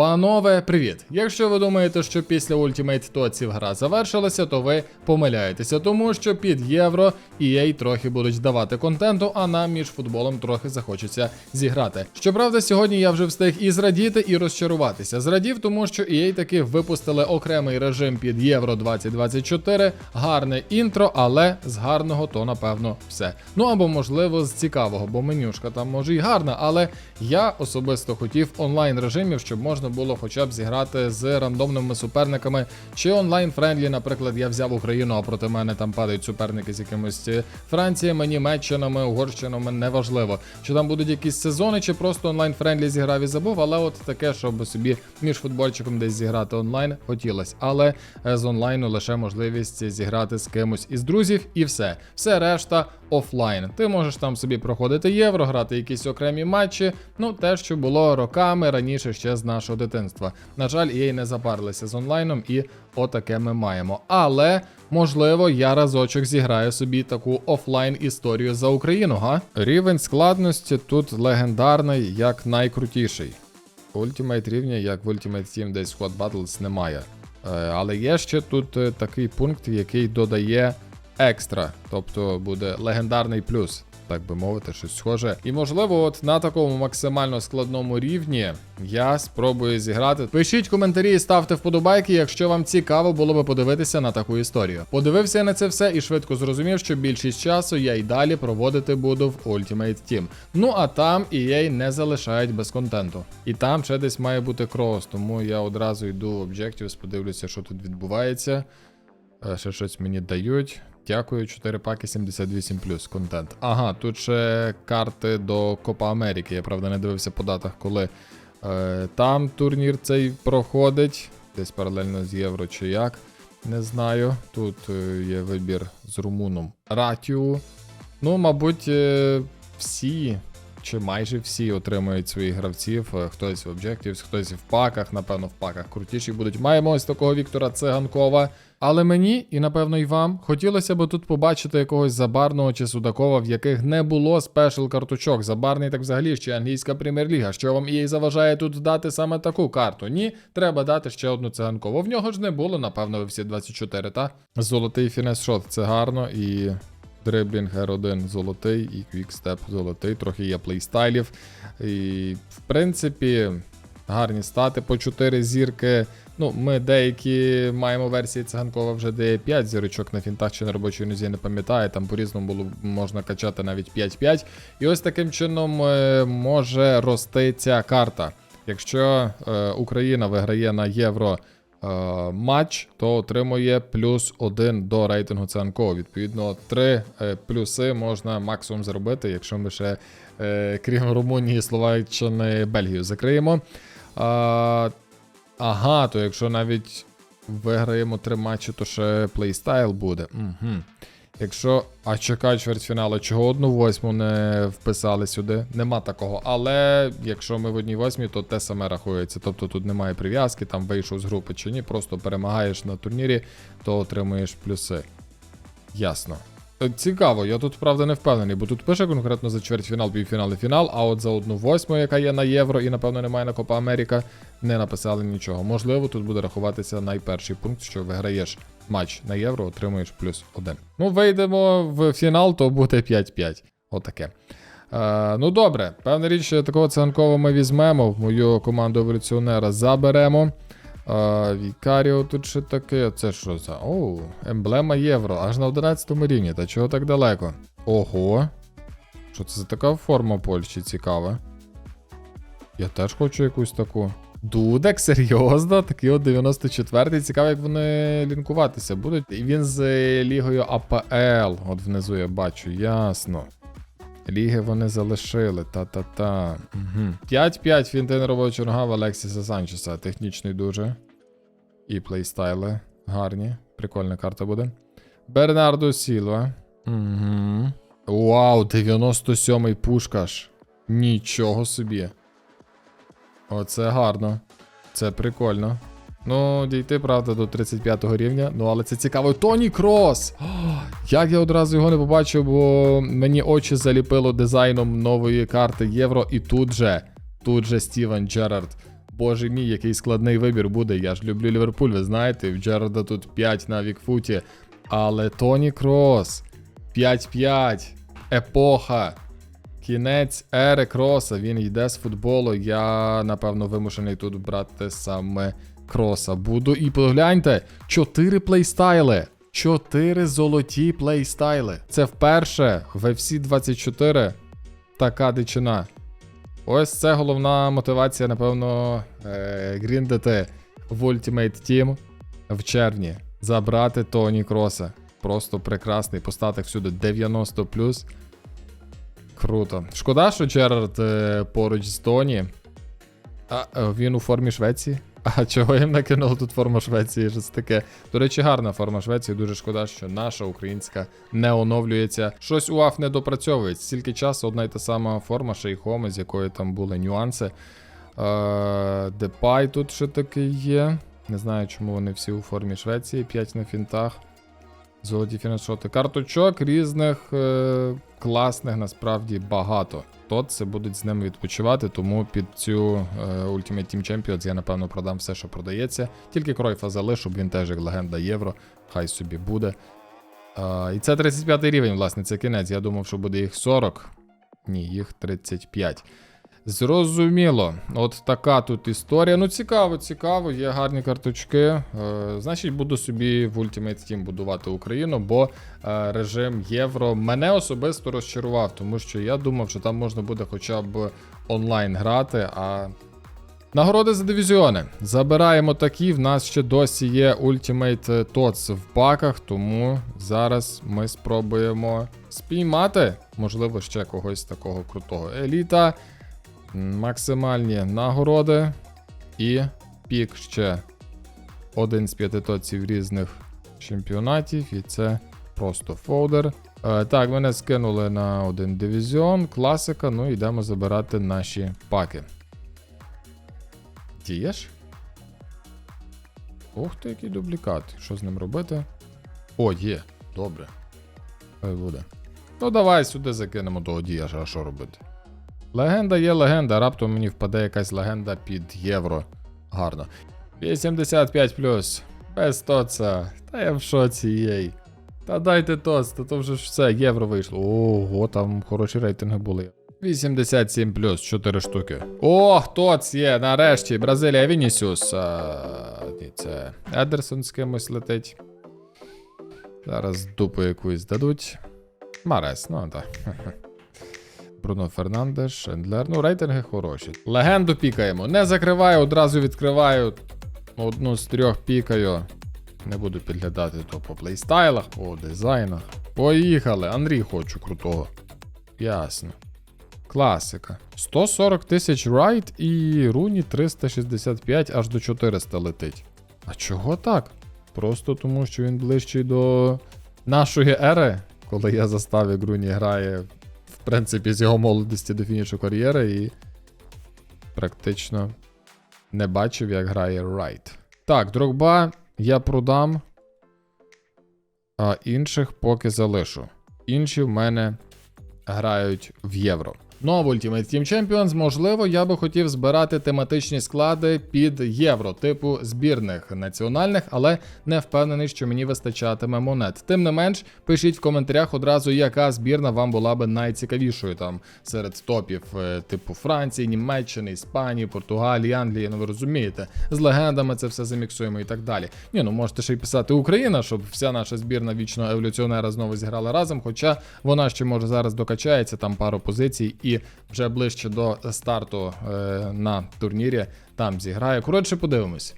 Панове, привіт! Якщо ви думаєте, що після Ultimate Тоців гра завершилася, то ви помиляєтеся, тому що під євро EA трохи будуть давати контенту, а нам між футболом трохи захочеться зіграти. Щоправда, сьогодні я вже встиг і зрадіти, і розчаруватися. Зрадів, тому що EA таки випустили окремий режим під Євро 2024, гарне інтро, але з гарного то напевно все. Ну або можливо з цікавого, бо менюшка там може й гарна, але я особисто хотів онлайн режимів, щоб можна було хоча б зіграти з рандомними суперниками чи онлайн френдлі. Наприклад, я взяв Україну, а проти мене там падають суперники з якимось е, Франціями, Німеччинами, Угорщинами, неважливо. Чи там будуть якісь сезони, чи просто онлайн френдлі зіграв і забув, але от таке, щоб собі між футбольчиком десь зіграти онлайн, хотілося. Але е, з онлайну лише можливість зіграти з кимось із друзів, і все. Все решта офлайн. Ти можеш там собі проходити євро, грати якісь окремі матчі. Ну, те, що було роками раніше ще з нашого дитинства. На жаль, EA не запарилися з онлайном, і отаке ми маємо. Але. Можливо, я разочок зіграю собі таку офлайн історію за Україну, га? Рівень складності тут легендарний, як найкрутіший. Ultimate рівня, як в Ultimate Team десь Squad Battles немає. Е, але є ще тут е, такий пункт, який додає екстра, тобто буде легендарний плюс, так би мовити, щось схоже. І можливо, от на такому максимально складному рівні я спробую зіграти. Пишіть коментарі і ставте вподобайки, якщо вам цікаво було би подивитися на таку історію. Подивився я на це все і швидко зрозумів, що більшість часу я й далі проводити буду в Ultimate Team. Ну а там EA не залишають без контенту. І там ще десь має бути крос, тому я одразу йду в Objectives, подивлюся, що тут відбувається. Е, Ще щось мені дають. Дякую, 4 паки 78 контент. Ага, тут ще карти до Копа Америки. Я правда не дивився по датах, коли е, там турнір цей проходить. Десь паралельно з євро чи як. Не знаю. Тут е, є вибір з румуном. Ратіу. Ну, мабуть, е, всі. Чи майже всі отримують своїх гравців, Е, хтось в Objectives, хтось в паках, напевно, в паках крутіші будуть. Маємо ось такого Віктора Циганкова. Але мені, і напевно й вам, хотілося б тут побачити якогось забарного чи Судакова, в яких не було спешл карточок. Забарний так взагалі ще англійська прем'єр-ліга. Що вам їй заважає тут дати саме таку карту? Ні, треба дати ще одну циганкову. В нього ж не було, напевно, ви всі 24, та? Золотий фінес-шот, це гарно і. Дриблінг R1 золотий і квікстеп золотий, трохи є плейстайлів. І, в принципі, гарні стати по 4 зірки. Ну, ми деякі маємо версії циганкова вже де 5 зірочок на фінтах чи на робочій нозі, не пам'ятаю. Там по-різному було можна качати навіть 5-5. І ось таким чином е, може рости ця карта. Якщо е, Україна виграє на євро матч, то отримує плюс 1 до рейтингу циганкова. Відповідно, 3 е, плюси можна максимум заробити, якщо ми ще е, крім Румунії, Словаччини, Бельгію закриємо. Ага, то якщо навіть виграємо три матчі, то ще плейстайл буде. Угу. Якщо. А чекай чвертьфіналу, чого одну восьму не вписали сюди? Нема такого. Але якщо ми в одній восьмій, то те саме рахується. Тобто тут немає прив'язки, там вийшов з групи чи ні, просто перемагаєш на турнірі, то отримуєш плюси. Ясно. Е, Цікаво, я тут правда не впевнений, бо тут пише конкретно за чвертьфінал, півфінал і фінал, а от за одну восьму, яка є на євро і напевно немає на Копа Америка, не написали нічого. Можливо, тут буде рахуватися найперший пункт, що виграєш матч на євро, отримуєш плюс один. Ну, вийдемо в фінал, то буде 5-5. Отаке. Е, ну добре, певна річ, такого циганкова ми візьмемо, в мою команду еволюціонера заберемо. А, Вікаріо тут ще таке. Це що за? Оу, емблема євро, аж на 11 рівні. Та чого так далеко? Ого. Що це за така форма Польщі цікава? Я теж хочу якусь таку. Дудек, серйозно? Такий от 94-й. Цікаво, як вони лінкуватися будуть. І він з лігою АПЛ. От внизу я бачу, ясно. Ліги вони залишили, та-та-та. Угу. 5-5 фінти робоча нога в Алексіса Санчеса. Технічний дуже. І плейстайли. Гарні. Прикольна карта буде. Бернардо Сілва. Угу. Вау, 97-й пушкаш. Нічого собі. Оце гарно. Це прикольно. Ну, дійти, правда, до 35 рівня. Ну, але це цікаво. Тоні Крос! Як я одразу його не побачив, бо мені очі заліпило дизайном нової карти Євро, і тут же, тут же Стівен Джерард. боже мій, який складний вибір буде. Я ж люблю Ліверпуль, ви знаєте, в Джерарда тут 5 на Вікфуті. Але Тоні Крос 5-5. Епоха. Кінець ери Кроса. Він йде з футболу. Я, напевно, вимушений тут брати саме Кроса. Буду. І погляньте, 4 плейстайли. 4 золоті плейстайли. Це вперше в FC 24 така дичина. Ось це головна мотивація, напевно, е, гріндити в Ultimate Team в червні. Забрати Тоні Кроса. Просто прекрасний. Постати всюди 90 Круто. Шкода, що Джерард е, поруч з Тоні. А е, він у формі Швеції. А чого їм накинули тут форму Швеції? Це таке? До речі, гарна форма Швеції. Дуже шкода, що наша українська не оновлюється. Щось УАФ не допрацьовується. Стільки часу одна й та сама форма шейхоми, з якої там були нюанси. Е, Депай тут ще такий є. Не знаю, чому вони всі у формі Швеції, 5 на фінтах. Золоті фінішоти. Карточок різних е, класних насправді багато. Тотси будуть з ними відпочивати, тому під цю е, Ultimate Team Champions я напевно продам все, що продається. Тільки Кройфа залишу, він теж як легенда євро. Хай собі буде. Е, і це 35 рівень, власне, це кінець. Я думав, що буде їх 40. Ні, їх 35. Зрозуміло, от така тут історія. Ну, цікаво, цікаво, є гарні карточки. Е, значить, буду собі в Ultimate Team будувати Україну, бо е, режим євро мене особисто розчарував, тому що я думав, що там можна буде хоча б онлайн грати, а. Нагороди за дивізіони. Забираємо такі. В нас ще досі є Ultimate TOTS в паках, тому зараз ми спробуємо спіймати, можливо, ще когось такого крутого. Еліта, максимальні нагороди і пік ще один з п'яти різних чемпіонатів, і це просто фолдер. Е, так, мене скинули на один дивізіон, класика. Ну йдемо забирати наші паки. Дієш? Ух ти, який дублікат. Що з ним робити? О, є. Добре. Хай буде. Ну давай сюди закинемо того діяша, а що робити? Легенда є легенда, раптом мені впаде якась легенда під євро. Гарно. 85 плюс. Без тоца. Та я в шоці єй. Та дайте тоц, то, то вже ж все, євро вийшло. Ого, там хороші рейтинги були. 87 плюс, 4 штуки. О, тоц є, нарешті. Бразилія Вінісіус. А, ні, це Едерсон з кимось летить. Зараз дупу якусь дадуть. Марес, ну так. Бруно Фернандеш, Шендлер. Ну, рейтинги хороші. Легенду пікаємо. Не закриваю, одразу відкриваю. Одну з трьох пікаю. Не буду підглядати то по плейстайлах, по дизайнах. Поїхали. Андрій хочу крутого. Ясно. Класика. 140 тисяч райт і руні 365 аж до 400 летить. А чого так? Просто тому, що він ближчий до нашої ери, коли я застав, як Руні грає, в принципі, з його молодості до фінішу кар'єри і практично не бачив, як грає Райт. Так, Дрогба я продам, а інших поки залишу. Інші в мене грають в євро. Ну а в Ultimate Team Champions, можливо, я би хотів збирати тематичні склади під євро, типу збірних національних, але не впевнений, що мені вистачатиме монет. Тим не менш, пишіть в коментарях одразу, яка збірна вам була би найцікавішою там серед топів, е, типу Франції, Німеччини, Іспанії, Португалії, Англії. Ну ви розумієте, з легендами це все заміксуємо і так далі. Ні, ну можете ще й писати Україна, щоб вся наша збірна вічного еволюціонера знову зіграла разом. Хоча вона ще може зараз докачається там пару позицій вже ближче до старту е, на турнірі там зіграє. Коротше, подивимось.